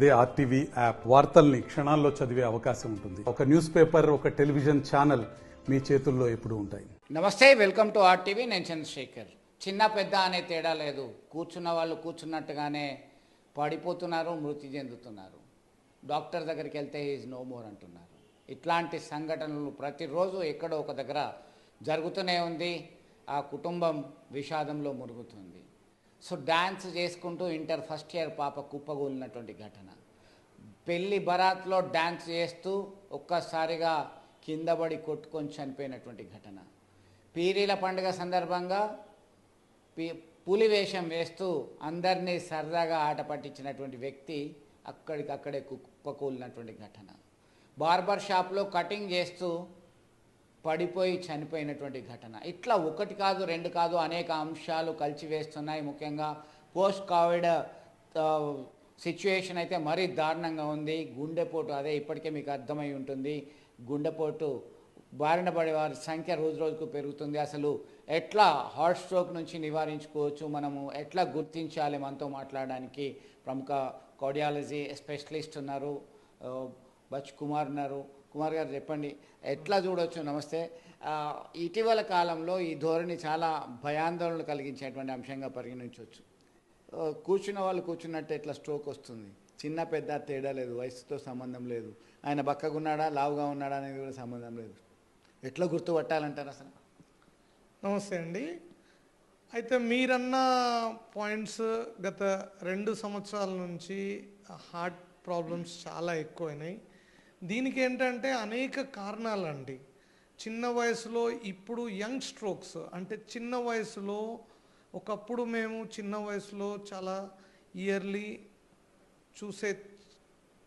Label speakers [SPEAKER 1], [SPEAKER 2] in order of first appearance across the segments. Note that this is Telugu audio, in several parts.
[SPEAKER 1] అదే ఆర్టీవీ యాప్. వార్తల్ని క్షణాల్లో చదివే అవకాశం ఉంటుంది. ఒక న్యూస్ పేపర్ ఒక టెలివిజన్ ఛానల్ మీ చేతుల్లో ఎప్పుడు ఉంటాయి.
[SPEAKER 2] నమస్తే వెల్కమ్ టు ఆర్టీవీ. నేను చంద్రశేఖర్. చిన్న పెద్ద అనే తేడా లేదు. కూర్చున్న వాళ్ళు కూర్చున్నట్టుగానే పడిపోతున్నారు మృతి చెందుతున్నారు. డాక్టర్ దగ్గరికి వెళ్తే ఈజ్ నో మోర్ అంటున్నారు. ఇట్లాంటి సంఘటనలు ప్రతిరోజు ఎక్కడో ఒక దగ్గర జరుగుతూనే ఉంది. ఆ కుటుంబం విషాదంలో మురుగుతుంది. సో డ్యాన్స్ చేసుకుంటూ ఇంటర్ ఫస్ట్ ఇయర్ పాప కుప్పగూలినటువంటి ఘటన. పెళ్ళి బరాత్లో డ్యాన్స్ చేస్తూ ఒక్కసారిగా కిందబడి కొట్టుకొని చనిపోయినటువంటి ఘటన. పీరీల పండుగ సందర్భంగా పి- పులి వేషం వేస్తూ అందరినీ సరదాగా ఆట పట్టించినటువంటి వ్యక్తి అక్కడికక్కడే కుప్పకూలినటువంటి ఘటన. బార్బర్ షాప్లో కటింగ్ చేస్తూ పడిపోయి చనిపోయినటువంటి ఘటన. ఇట్లా ఒకటి కాదు రెండు కాదు అనేక అంశాలు కలిసివేస్తున్నాయి ముఖ్యంగా పోస్ట్ కోవిడ్ సిచ్యుయేషన్ అయితే మరీ దారుణంగా ఉంది. గుండెపోటు అదే ఇప్పటికే మీకు అర్థమై ఉంటుంది. గుండెపోటు బారిన పడే వారి సంఖ్య రోజు రోజుకు పెరుగుతుంది. అసలు ఎట్లా హార్ట్ స్ట్రోక్ నుంచి నివారించుకోవచ్చు మనము? ఎట్లా గుర్తించాలి మనతో మాట్లాడడానికి? ప్రముఖ కార్డియాలజీ స్పెషలిస్ట్ ఉన్నారు. బచ్ కుమార్ ఉన్నారు. కుమార్ గారు చెప్పండి ఎట్లా చూడొచ్చు? నమస్తే. ఇటీవల కాలంలో ఈ ధోరణి చాలా భయాందోళన కలిగించేటువంటి అంశంగా పరిగణించవచ్చు. కూర్చున్న వాళ్ళు కూర్చున్నట్టు ఎట్లా స్ట్రోక్ వస్తుంది. చిన్న పెద్ద తేడా లేదు వయసుతో సంబంధం లేదు. ఆయన బక్కగున్నాడా లావుగా ఉన్నాడా అనేది కూడా సంబంధం లేదు. ఎట్లా గుర్తుపట్టాలంటారు అసలు?
[SPEAKER 3] నమస్తే అండి. అయితే మీరన్న పాయింట్స్ గత రెండు సంవత్సరాల నుంచి హార్ట్ ప్రాబ్లమ్స్ చాలా ఎక్కువైనాయి. దీనికి ఏంటంటే అనేక కారణాలండి. చిన్న వయసులో ఇప్పుడు యంగ్ స్ట్రోక్స్ అంటే చిన్న వయసులో ఒకప్పుడు మేము చిన్న వయసులో చాలా ఇయర్లీ చూసే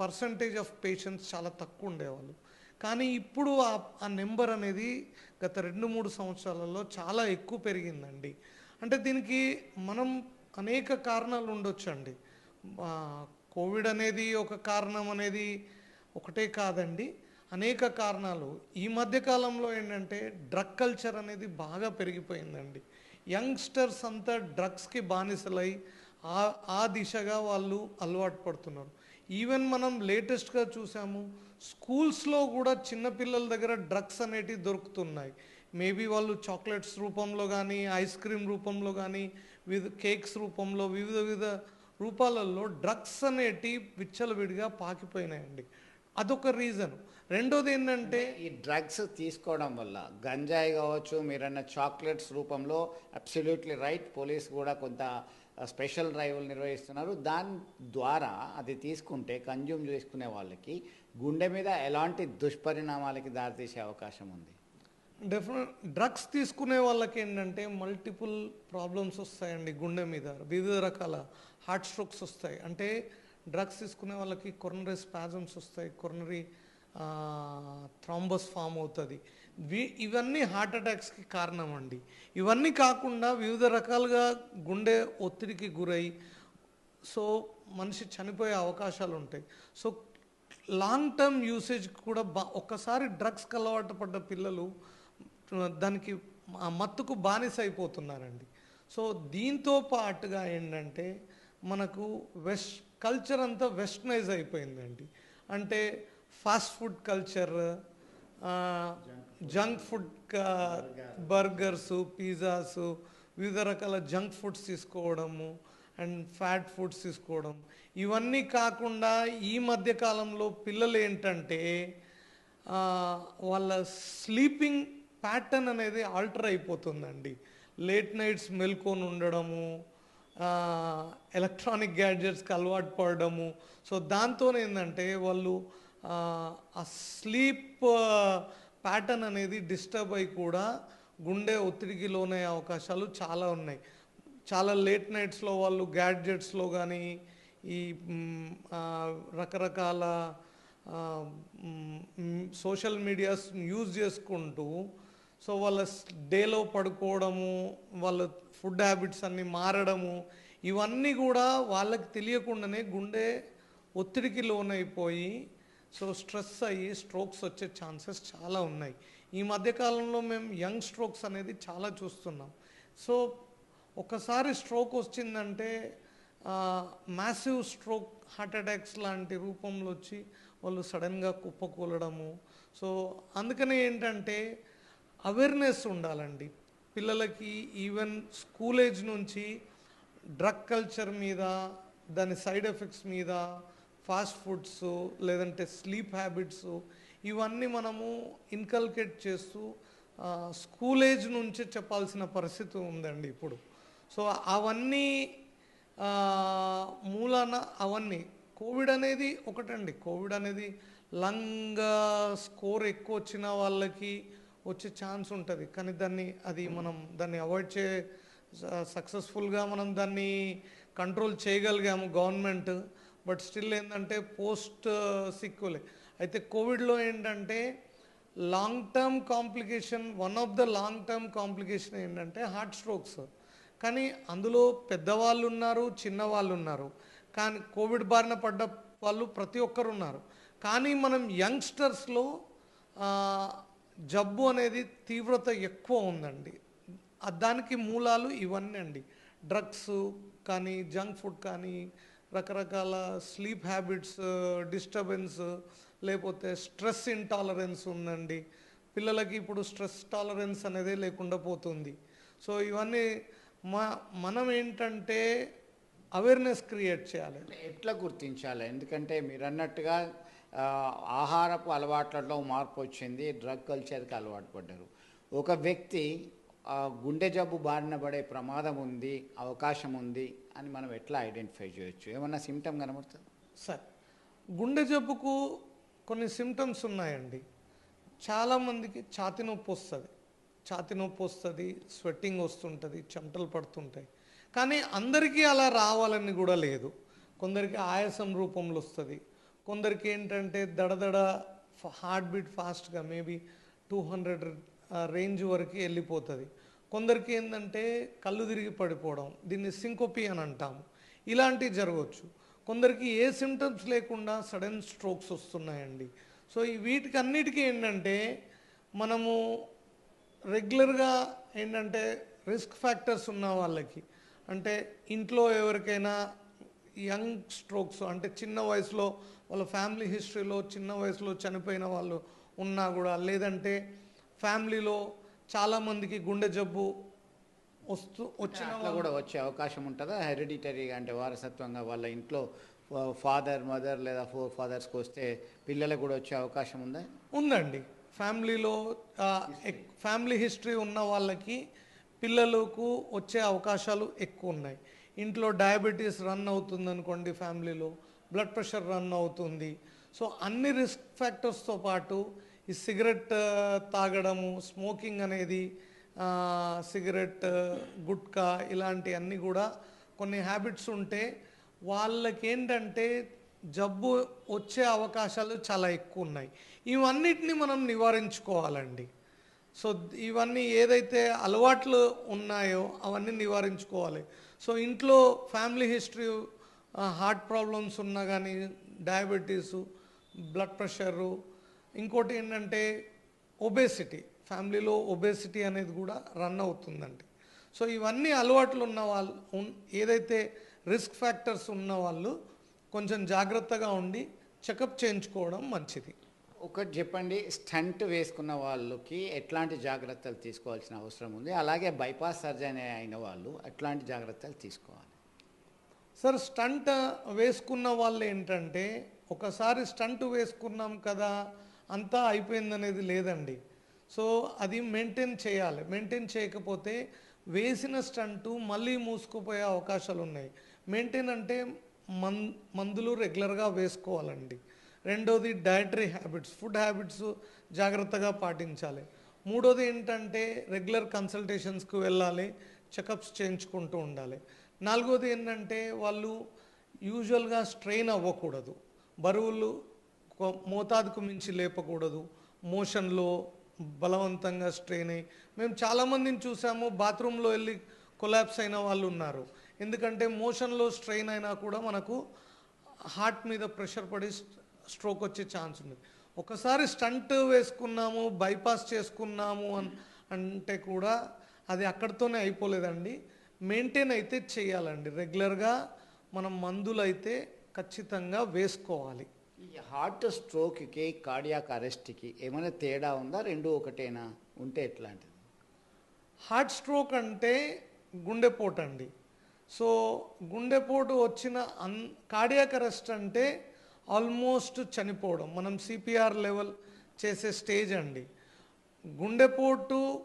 [SPEAKER 3] పర్సంటేజ్ ఆఫ్ పేషెంట్స్ చాలా తక్కువ ఉండేవాళ్ళు. కానీ ఇప్పుడు ఆ ఆ నెంబర్ అనేది గత రెండు మూడు సంవత్సరాలలో చాలా ఎక్కువ పెరిగిందండి. అంటే దీనికి మనం అనేక కారణాలు ఉండొచ్చండి. కోవిడ్ అనేది ఒక కారణం అనేది ఒకటే కాదండి అనేక కారణాలు. ఈ మధ్యకాలంలో ఏంటంటే డ్రగ్ కల్చర్ అనేది బాగా పెరిగిపోయిందండి. యంగ్స్టర్స్ అంతా డ్రగ్స్కి బానిసలై ఆ ఆ దిశగా వాళ్ళు అలవాటు పడుతున్నారు. ఈవెన్ మనం లేటెస్ట్గా చూసాము స్కూల్స్లో కూడా చిన్నపిల్లల దగ్గర డ్రగ్స్ అనేటివి దొరుకుతున్నాయి. మేబీ వాళ్ళు చాక్లెట్స్ రూపంలో కానీ ఐస్ క్రీమ్ రూపంలో కానీ వివిధ కేక్స్ రూపంలో వివిధ వివిధ రూపాలలో డ్రగ్స్ అనేటి విచ్చలవిడిగా పాకిపోయినాయండి. అదొక రీజన్ రెండోది ఏంటంటే
[SPEAKER 2] ఈ డ్రగ్స్ తీసుకోవడం వల్ల గంజాయి కావచ్చు మీరన్న చాక్లెట్స్ రూపంలో అబ్సల్యూట్లీ రైట్ పోలీస్ కూడా కొంత స్పెషల్ డ్రైవ్లు నిర్వహిస్తున్నారు. దాని ద్వారా అది తీసుకుంటే కన్జ్యూమ్ చేసుకునే వాళ్ళకి గుండె మీద ఎలాంటి దుష్పరిణామాలకి దారితీసే అవకాశం ఉంది.
[SPEAKER 3] డెఫినెట్ డ్రగ్స్ తీసుకునే వాళ్ళకి ఏంటంటే మల్టిపుల్ ప్రాబ్లమ్స్ వస్తాయండి గుండె మీద. వివిధ రకాల హార్ట్ స్ట్రోక్స్ వస్తాయి. అంటే డ్రగ్స్ తీసుకునే వాళ్ళకి కొరనరీ స్పాజమ్స్ వస్తాయి కొరనరీ థ్రాంబస్ ఫామ్ అవుతుంది. ఇవన్నీ హార్ట్ అటాక్స్కి కారణం అండి ఇవన్నీ కాకుండా వివిధ రకాలుగా గుండె ఒత్తిడికి గురై సో మనిషి చనిపోయే అవకాశాలు ఉంటాయి సో లాంగ్ టర్మ్ యూసేజ్ కూడా బా ఒక్కసారి డ్రగ్స్కి అలవాటు పడ్డ పిల్లలు దానికి మత్తుకు బానిస అయిపోతున్నారండి సో దీంతో పాటుగా ఏంటంటే మనకు వెస్ట్ కల్చర్ అంతా వెస్టనైజ్ అయిపోయిందండి. అంటే fast food culture junk food burgers pizzas వివిధ రకాల జంక్ ఫుడ్స్ తీసుకోవడము అండ్ ఫ్యాట్ ఫుడ్స్ తీసుకోవడం. ఇవన్నీ కాకుండా ఈ మధ్య కాలంలో పిల్లలు ఏంటంటే వాళ్ళ స్లీపింగ్ ప్యాటర్న్ అనేది ఆల్టర్ అయిపోతుందండి. లేట్ నైట్స్ మెల్కొని ఉండడము ఎలక్ట్రానిక్ గ్యాడ్జెట్స్కి అలవాటు పడడము. సో దాంతో ఏంటంటే వాళ్ళు ఆ, స్లీప్ ప్యాటర్న్ అనేది డిస్టర్బ్ అయి కూడా గుండె ఒత్తిడికి లోనే అవకాశాలు చాలా ఉన్నాయి. చాలా లేట్ నైట్స్లో వాళ్ళు గ్యాడ్జెట్స్లో కానీ ఈ రకరకాల సోషల్ మీడియాస్ యూజ్ చేసుకుంటూ సో వాళ్ళ డేలో పడుకోవడము వాళ్ళ ఫుడ్ హ్యాబిట్స్ అన్నీ మారడము ఇవన్నీ కూడా వాళ్ళకి తెలియకుండానే గుండె ఒత్తిడికి లోనైపోయి సో స్ట్రెస్ అయ్యి స్ట్రోక్స్ వచ్చే ఛాన్సెస్ చాలా ఉన్నాయి. ఈ మధ్యకాలంలో మేము యంగ్ స్ట్రోక్స్ అనేది చాలా చూస్తున్నాం. సో ఒకసారి స్ట్రోక్ వచ్చిందంటే మ్యాసివ్ స్ట్రోక్ హార్ట్ అటాక్స్ లాంటి రూపంలో వచ్చి వాళ్ళు సడన్గా కుప్పకూలడము. సో అందుకనే ఏంటంటే అవేర్నెస్ ఉండాలండి. పిల్లలకి ఈవెన్ స్కూల్ ఏజ్ నుంచి డ్రగ్ కల్చర్ మీద దాని సైడ్ ఎఫెక్ట్స్ మీద ఫాస్ట్ ఫుడ్స్ లేదంటే స్లీప్ హ్యాబిట్స్ ఇవన్నీ మనము ఇన్కల్కేట్ చేస్తూ స్కూల్ ఏజ్ నుంచే చెప్పాల్సిన పరిస్థితి ఉందండి ఇప్పుడు. సో అవన్నీ మూలాన అవన్నీ కోవిడ్ అనేది ఒకటండి. కోవిడ్ అనేది లంగ్ స్కోర్ ఎక్కువ వచ్చిన వాళ్ళకి వచ్చే ఛాన్స్ ఉంటుంది. కానీ దాన్ని అది మనం దాన్ని అవాయిడ్ చే సక్సెస్ఫుల్గా మనం దాన్ని కంట్రోల్ చేయగలిగాము గవర్నమెంట్ బట్ స్టిల్ ఏంటంటే పోస్ట్ సిక్కులే uh, అయితే కోవిడ్లో ఏంటంటే long term complication one of the long term complication ఏంటంటే హార్ట్ స్ట్రోక్స్ కానీ అందులో పెద్దవాళ్ళు ఉన్నారు చిన్నవాళ్ళు ఉన్నారు. కానీ కోవిడ్ బారిన పడ్డ వాళ్ళు ప్రతి ఒక్కరు ఉన్నారు. కానీ మనం యంగ్స్టర్స్లో జబ్బు అనేది తీవ్రత ఎక్కువ ఉందండి. దానికి మూలాలు ఇవన్నీ అండి. డ్రగ్స్ కానీ జంక్ ఫుడ్ కానీ రకరకాల స్లీప్ హ్యాబిట్స్ డిస్టర్బెన్స్ లేకపోతే స్ట్రెస్ ఇంటాలరెన్స్ ఉందండి. పిల్లలకి ఇప్పుడు స్ట్రెస్ టాలరెన్స్ అనేది లేకుండా పోతుంది. సో ఇవన్నీ మా మనం ఏంటంటే అవేర్నెస్ క్రియేట్ చేయాలి.
[SPEAKER 2] ఎట్లా గుర్తించాలి? ఎందుకంటే మీరు అన్నట్టుగా ఆహారపు అలవాట్లలో మార్పు వచ్చింది డ్రగ్ కల్చర్కి అలవాటు పడ్డారు. ఒక వ్యక్తి గుండె జబ్బు బారిన పడే ప్రమాదం ఉంది అవకాశం ఉంది అని మనం ఎట్లా ఐడెంటిఫై చేయొచ్చు? ఏమన్నా సిమ్టమ్ కనబడుతుంది?
[SPEAKER 3] సార్ గుండె జబ్బుకు కొన్ని సిమ్టమ్స్ ఉన్నాయండి. చాలామందికి ఛాతి నొప్పి వస్తుంది. ఛాతి నొప్పి వస్తుంది స్వెట్టింగ్ వస్తుంటుంది చెమటలు పడుతుంటాయి. కానీ అందరికీ అలా రావాలని కూడా లేదు. కొందరికి ఆయాసం రూపంలో వస్తుంది కొందరికి ఏంటంటే దడదడ హార్ట్ బీట్ ఫాస్ట్గా మేబీ టూ హండ్రెడ్ రేంజ్ వరకు వెళ్ళిపోతుంది. కొందరికి ఏంటంటే కళ్ళు తిరిగి పడిపోవడం దీన్ని సింకోపి అని అంటాము. ఇలాంటివి జరగవచ్చు కొందరికి ఏ సిమ్టమ్స్ లేకుండా సడన్ స్ట్రోక్స్ వస్తున్నాయండి. సో ఈ వీటికి అన్నిటికీ ఏంటంటే మనము రెగ్యులర్గా ఏంటంటే రిస్క్ ఫ్యాక్టర్స్ ఉన్న వాళ్ళకి అంటే ఇంట్లో ఎవరికైనా యంగ్ స్ట్రోక్స్ అంటే చిన్న వయసులో వాళ్ళ ఫ్యామిలీ హిస్టరీలో చిన్న వయసులో చనిపోయిన వాళ్ళు ఉన్నా కూడా లేదంటే ఫ్యామిలీలో చాలామందికి గుండె జబ్బు వస్తూ వచ్చిన
[SPEAKER 2] కూడా వచ్చే అవకాశం ఉంటుందా? హెరిడిటరీగా అంటే వారసత్వంగా వాళ్ళ ఇంట్లో ఫాదర్ మదర్ లేదా ఫోర్ ఫాదర్స్కి వస్తే పిల్లలకు కూడా వచ్చే అవకాశం ఉందా?
[SPEAKER 3] ఉందండి. ఫ్యామిలీలో ఫ్యామిలీ హిస్టరీ ఉన్న వాళ్ళకి పిల్లలకు వచ్చే అవకాశాలు ఎక్కువ ఉన్నాయి. ఇంట్లో డయాబెటీస్ రన్ అవుతుంది అనుకోండి ఫ్యామిలీలో బ్లడ్ ప్రెషర్ రన్ అవుతుంది. సో అన్ని రిస్క్ ఫ్యాక్టర్స్తో పాటు ఈ సిగరెట్ తాగడము స్మోకింగ్ అనేది సిగరెట్ గుట్కా ఇలాంటి అన్నీ కూడా కొన్ని హ్యాబిట్స్ ఉంటే వాళ్ళకి ఏంటంటే జబ్బు వచ్చే అవకాశాలు చాలా ఎక్కువ ఉన్నాయి. ఇవన్నిటిని మనం నివారించుకోవాలండి. సో ఇవన్నీ ఏదైతే అలవాట్లు ఉన్నాయో అవన్నీ నివారించుకోవాలి. సో ఇంట్లో ఫ్యామిలీ హిస్టరీ హార్ట్ ప్రాబ్లమ్స్ ఉన్నా కానీ డయాబెటీసు బ్లడ్ ప్రెషరు ఇంకోటి ఏంటంటే ఒబేసిటీ ఫ్యామిలీలో ఒబేసిటీ అనేది కూడా రన్ అవుతుందండి. సో ఇవన్నీ అలవాట్లు ఉన్న వాళ్ళు ఏదైతే రిస్క్ ఫ్యాక్టర్స్ ఉన్న వాళ్ళు కొంచెం జాగ్రత్తగా ఉండి చెకప్ చేయించుకోవడం మంచిది.
[SPEAKER 2] ఒకటి చెప్పండి స్టంట్ వేసుకున్న వాళ్ళకి ఎట్లాంటి జాగ్రత్తలు తీసుకోవాల్సిన అవసరం ఉంది? అలాగే బైపాస్ సర్జరీ అయిన వాళ్ళు ఎట్లాంటి జాగ్రత్తలు తీసుకోవాలి?
[SPEAKER 3] సార్ స్టంట్ వేసుకున్న వాళ్ళు ఏంటంటే ఒకసారి స్టంట్ వేసుకున్నాం కదా అంతా అయిపోయిందనేది లేదండి. సో అది మెయింటైన్ చేయాలి. మెయింటైన్ చేయకపోతే వేసిన స్టంటు మళ్ళీ మూసుకుపోయే అవకాశాలు ఉన్నాయి మెయింటైన్ అంటే మన్ మందులు రెగ్యులర్గా వేసుకోవాలండి. రెండోది డయటరీ హ్యాబిట్స్ ఫుడ్ హ్యాబిట్స్ జాగ్రత్తగా పాటించాలి. మూడోది ఏంటంటే రెగ్యులర్ కన్సల్టేషన్స్కి వెళ్ళాలి చెకప్స్ చేయించుకుంటూ ఉండాలి. నాలుగోది ఏంటంటే వాళ్ళు యూజువల్గా స్ట్రెయిన్ అవ్వకూడదు. బరువులు మోతాదుకు మించి లేపకూడదు. మోషన్లో బలవంతంగా స్ట్రెయిన్ అయ్యి మేము చాలామందిని చూసాము బాత్రూంలో వెళ్ళి కొలాప్స్ అయిన వాళ్ళు ఉన్నారు. ఎందుకంటే మోషన్లో స్ట్రెయిన్ అయినా కూడా మనకు హార్ట్ మీద ప్రెషర్ పడి స్ట్రోక్ వచ్చే ఛాన్స్ ఉంది. ఒకసారి స్టంట్ వేసుకున్నాము బైపాస్ చేసుకున్నాము అంటే కూడా అది అక్కడితోనే అయిపోలేదండి. మెయింటైన్ అయితే చేయాలండి. రెగ్యులర్గా మనం మందులు అయితే ఖచ్చితంగా వేసుకోవాలి.
[SPEAKER 2] ఈ హార్ట్ స్ట్రోక్కి కార్డియాక్ అరెస్ట్కి ఏమైనా తేడా ఉందా? రెండు ఒకటేనా? ఉంటే ఎట్లాంటిది?
[SPEAKER 3] హార్ట్ స్ట్రోక్ అంటే గుండెపోటు అండి సో గుండెపోటు వచ్చిన అన్ కార్డియాక్ అరెస్ట్ అంటే ఆల్మోస్ట్ చనిపోవడం. మనం సిపిఆర్ లెవెల్ చేసే స్టేజ్ అండి. గుండెపోటు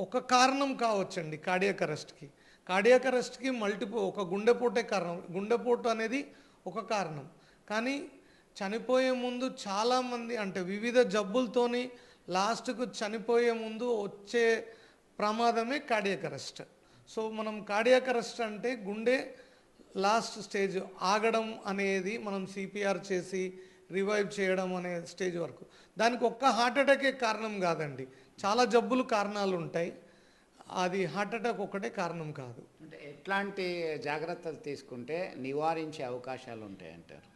[SPEAKER 3] ఒక కారణం కావచ్చండి కార్డియాక్ అరెస్ట్కి. కార్డియాక్ అరెస్ట్కి మల్టిపుల్ ఒక గుండెపోటే కారణం. గుండెపోటు అనేది ఒక కారణం. కానీ చనిపోయే ముందు చాలామంది అంటే వివిధ జబ్బులతోని లాస్ట్కు చనిపోయే ముందు వచ్చే ప్రమాదమే కార్డియాక్ అరెస్ట్. సో మనం కార్డియాక్ అరెస్ట్ అంటే గుండె లాస్ట్ స్టేజ్ ఆగడం అనేది మనం సిపిఆర్ చేసి రివైవ్ చేయడం అనే స్టేజ్ వరకు. దానికి ఒక్క హార్ట్ అటాకే కారణం కాదండి. చాలా జబ్బులు కారణాలు ఉంటాయి అది హార్ట్ అటాక్ ఒక్కటే కారణం కాదు.
[SPEAKER 2] అంటే ఎట్లాంటి జాగ్రత్తలు తీసుకుంటే నివారించే అవకాశాలు ఉంటాయంటారు?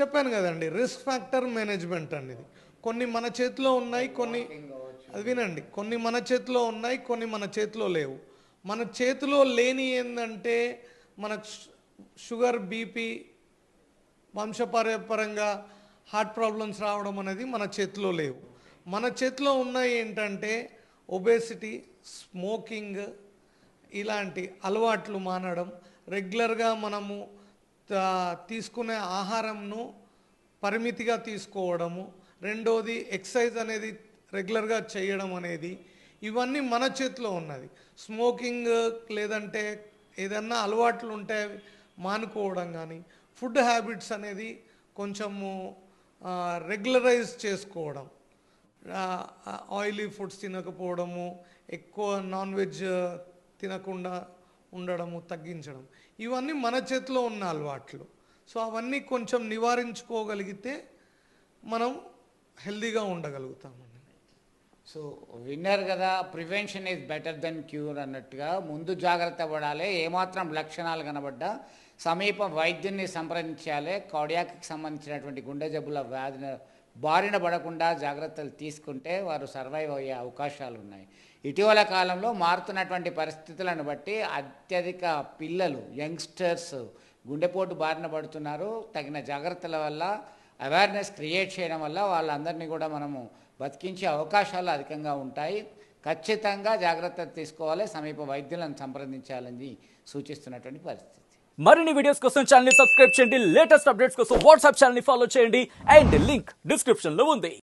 [SPEAKER 3] చెప్పాను కదండి రిస్క్ ఫ్యాక్టర్ మేనేజ్మెంట్ అనేది కొన్ని మన చేతిలో ఉన్నాయి కొన్ని అది వినండి. కొన్ని మన చేతిలో ఉన్నాయి కొన్ని మన చేతిలో లేవు. మన చేతిలో లేని ఏంటంటే మనకు షు- షుగర్ బీపీ వంశపారంపరంగా హార్ట్ ప్రాబ్లమ్స్ రావడం అనేది మన చేతిలో లేవు. మన చేతిలో ఉన్నాయి ఏంటంటే ఒబేసిటీ స్మోకింగ్ ఇలాంటి అలవాట్లు మానడం రెగ్యులర్గా మనము తీసుకునే ఆహారంను పరిమితిగా తీసుకోవడము రెండోది ఎక్సర్సైజ్ అనేది రెగ్యులర్గా చేయడం అనేది ఇవన్నీ మన చేతిలో ఉన్నది. స్మోకింగ్ లేదంటే ఏదన్నా అలవాట్లు ఉంటే మానుకోవడం కానీ ఫుడ్ హ్యాబిట్స్ అనేది కొంచెము రెగ్యులరైజ్ చేసుకోవడం. ఆయిలీ ఫుడ్స్ తినకపోవడము ఎక్కువ నాన్ వెజ్ తినకుండా ఉండడము తగ్గించడం. ఇవన్నీ మన చేతిలో ఉన్న అలవాట్లు. సో అవన్నీ కొంచెం నివారించుకోగలిగితే మనం హెల్దీగా ఉండగలుగుతామండి.
[SPEAKER 2] సో విన్నర్ కదా prevention is better than cure అన్నట్టుగా ముందు జాగ్రత్త పడాలి. ఏమాత్రం లక్షణాలు కనబడ్డా సమీప వైద్యుని సంప్రదించాలి. కార్డియాక్కి సంబంధించినటువంటి గుండె జబ్బుల వ్యాధిని బారిన పడకుండా జాగ్రత్తలు తీసుకుంటే వారు సర్వైవ్ అయ్యే అవకాశాలు ఉన్నాయి ఇటీవల కాలంలో మారుతున్నటువంటి పరిస్థితులను బట్టి అత్యధిక పిల్లలు యంగ్స్టర్స్ గుండెపోటు బారిన పడుతున్నారు. తగిన జాగ్రత్తల వల్ల అవేర్నెస్ క్రియేట్ చేయడం వల్ల వాళ్ళందరినీ కూడా మనము బతికించే అవకాశాలు అధికంగా ఉంటాయి. ఖచ్చితంగా జాగ్రత్తలు తీసుకోవాలి. సమీప వైద్యులను సంప్రదించాలని సూచిస్తున్నటువంటి పరిస్థితి.
[SPEAKER 4] మరిన్ని వీడియోస్ కోసం ఛానల్ సబ్స్క్రైబ్ చేయండి. లేటెస్ట్ అప్డేట్స్ కోసం వాట్సాప్ ఛానల్ ఫాలో చేయండి. అండ్ లింక్ డిస్క్రిప్షన్లో ఉంది.